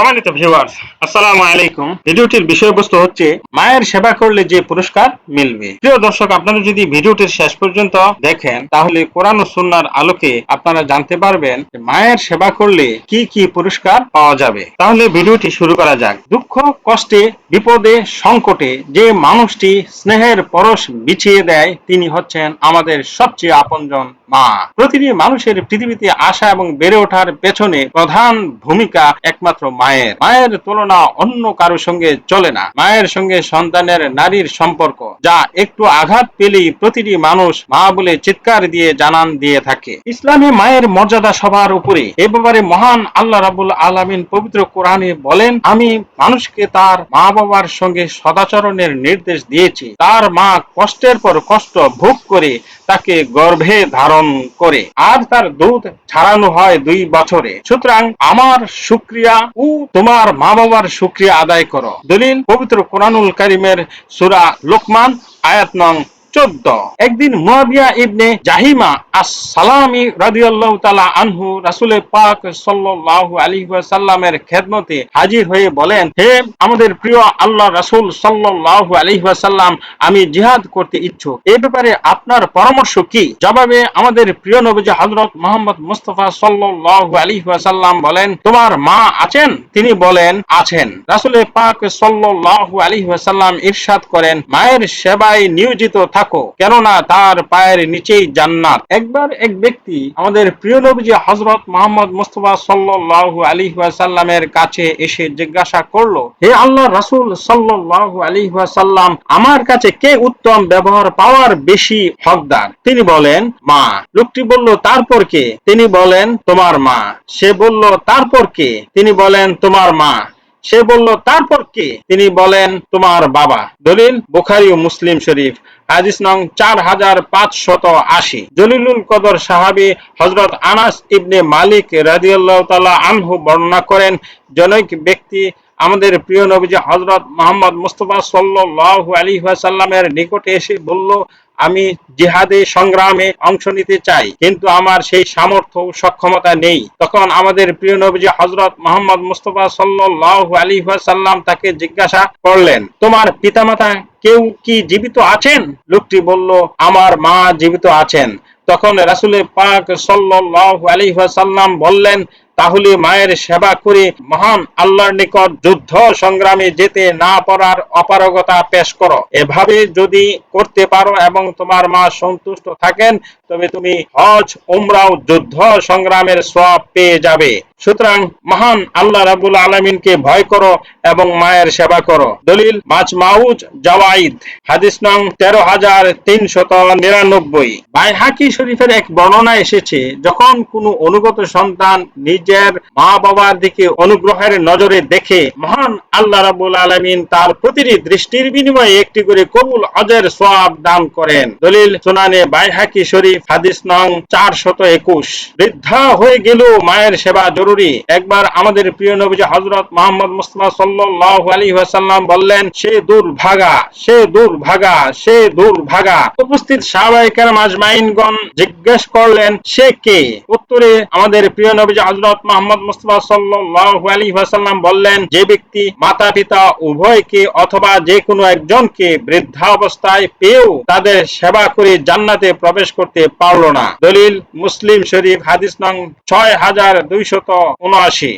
সম্মানিত ভিউয়ার্স আসসালামু আলাইকুম। ভিডিওটির বিষয়বস্তু হচ্ছে, মায়ের সেবা করলে যে পুরস্কার মিলবে। প্রিয় দর্শক, আপনারা যদি ভিডিওটির শেষ পর্যন্ত দেখেন, তাহলে কোরআন ও সুন্নাহর আলোকে আপনারা জানতে পারবেন মায়ের সেবা করলে কি কি পুরস্কার পাওয়া যাবে। তাহলে ভিডিওটি শুরু করা যাক। দুঃখ, কষ্টে, বিপদে, সংকটে যে মানুষটি স্নেহের পরশ বিছিয়ে দেয়, তিনি হচ্ছেন আমাদের সবচেয়ে আপনজন মা। প্রতিটি মানুষের পৃথিবীতে আসা এবং বেড়ে ওঠার পেছনে প্রধান ভূমিকা একমাত্র মায়ের। মায়ের তুলনা অন্য কারও সঙ্গে চলে না। মায়ের সঙ্গে সন্তানের নারীর সম্পর্ক, যা একটু আঘাত পেলেই প্রতিটি মানুষ মা বলে চিৎকার দিয়ে জানান দিয়ে থাকে। ইসলামে মায়ের মর্যাদা সবার উপরে। এ ব্যাপারে মহান আল্লাহ রাবুল আলামিন পবিত্র কোরআনে বলেন, আমি মানুষকে তার মা বাবার সঙ্গে সদাচরণের নির্দেশ দিয়েছি। তার মা কষ্টের পর কষ্ট ভোগ করে তাকে গর্ভে ধারণ করে। আর তার দুধ ছাড়ানো হয় দুই বছরে। সুতরাং আমার সুক্রিয়া ও তোমার মা বাবার সুক্রিয়া আদায় করো। দলিল পবিত্র কোরআনুল করিমের সুরা লোকমান, আয়াত নং চোদ্দ। একদিন মুয়াবিয়া ইবনে জাহিমা আস-সালামি রাদিয়াল্লাহু তাআলা আনহু রাসূল পাক সাল্লাল্লাহু আলাইহি ওয়াসাল্লামের খেদমতে হাজির হয়ে বলেন, হে আমাদের প্রিয় আল্লাহ রাসূল সাল্লাল্লাহু আলাইহি ওয়াসাল্লাম, আমি জিহাদ করতে ইচ্ছুক। এই ব্যাপারে আপনার পরামর্শ কি? জবাবে আমাদের প্রিয় নবীজি হযরত মুহাম্মদ মুস্তাফা সাল্লাল্লাহু আলাইহি ওয়াসাল্লাম বলেন, তোমার মা আছেন? তিনি বলেন, আছেন। রাসূল পাক সাল্লাল্লাহু আলাইহি ওয়াসাল্লাম ইরশাদ করেন, মায়ের সেবায় নিয়োজিত থাকো কেননা তার পায়ের নিচেই জান্নাত। একবার এক ব্যক্তি আমাদের প্রিয় নবীজি হযরত মুহাম্মদ মুস্তাফা সাল্লাল্লাহু আলাইহি ওয়াসাল্লামের কাছে এসে জিজ্ঞাসা করল, হে আল্লাহ রাসূল সাল্লাল্লাহু আলাইহি ওয়াসাল্লাম, আমার কাছে কে উত্তম ব্যবহার পাওয়ার বেশি হকদার? তিনি বলেন, মা। লোকটি বলল, তারপর কে? তিনি বলেন, তোমার মা। সে বলল, তারপর কে? তিনি বলেন, তোমার মা। সে বলল, তারপর কে? তিনি বলেন, তোমার বাবা। দলিল বুখারী ও মুসলিম শরীফ। হাদিস নং চার হাজার পাঁচশত আশি। জলিলুল কদর সাহাবি হজরত আনাস ইবনে মালিক রাজিয়াল্লাহ তালা আনহু বর্ণনা করেন, জনৈক ব্যক্তি আমাদের প্রিয় নবীজি হজরত মোহাম্মদ মুস্তফা সাল্লাল্লাহু আলাইহি ওয়াসাল্লামের নিকটে এসে বলল আমি জিহাদে সংগ্রামে অংশ নিতে চাই, কিন্তু আমার সেই সামর্থ্য সক্ষমতা নেই। তখন আমাদের প্রিয় নবীজি হজরত মোহাম্মদ মুস্তফা সাল্লাল্লাহু আলাইহি ওয়াসাল্লাম তাকে জিজ্ঞাসা করলেন, তোমার পিতামাতা কেউ কি জীবিত আছেন? লোকটি বলল, আমার মা জীবিত আছেন। তখন রাসূল পাক সাল্লাল্লাহু আলাইহি ওয়াসাল্লাম বললেন, তাহলে মায়ের সেবা করে মহান আল্লাহর নিকট যুদ্ধ সংগ্রামে যেতে না পারার অপারগতা পেশ করো। এভাবে যদি করতে পারো এবং তোমার মা সন্তুষ্ট থাকেন, তবে তুমি হজ উমরাও যুদ্ধ, সংগ্রামের সব পেয়ে যাবে। সুতরাং মহান আল্লাহ রাবুল আলমিনকে ভয় করো এবং মায়ের সেবা করো। দলিল, মাছ মাউজ, জাওয়াইদ, হাদিস নং তেরো হাজার তিনশত নিরানব্বই। বাইহাকি শরীফের এক বর্ণনা এসেছে, যখন কোনো অনুগত সন্তান নিজের মা বাবার দিকে অনুগ্রহের নজরে দেখে, মহান আল্লাহ রাবুল আলমিন তার প্রতিটি দৃষ্টির বিনিময়ে একটি করে কবুল অজের সোয়াব দান করেন। দলিল, সুনানে বাইহাকি শরীফ, হাদিস নং চারশত একুশ। বৃদ্ধা হয়ে গেলেও মায়ের সেবা জরুরি একবার আমাদের প্রিয় নবীজি হজরত মোহাম্মদ মুস্তফা সাল্লাল্লাহু আলাইহি ওয়াসাল্লাম বললেন, সে দূর ভাগা সে দূর ভাগা সে দূর ভাগা উপস্থিত সাহাবায়ে কেরাম আজমাইনগণ জিজ্ঞেস করলেন, সে কে? উত্তরে আমাদের প্রিয় নবীজি হযরত মুহাম্মদ মুস্তাফা সাল্লাল্লাহু আলাইহি ওয়াসাল্লাম বললেন, যে ব্যক্তি মাতা পিতা উভয়কে অথবা যে কোনো একজনকে বৃদ্ধা অবস্থায় পেয়েও তাদের সেবা করে জান্নাতে প্রবেশ করতে পারল না। দলিল মুসলিম শরীফ, হাদিস নং ছয় হাজার দুইশত unoshi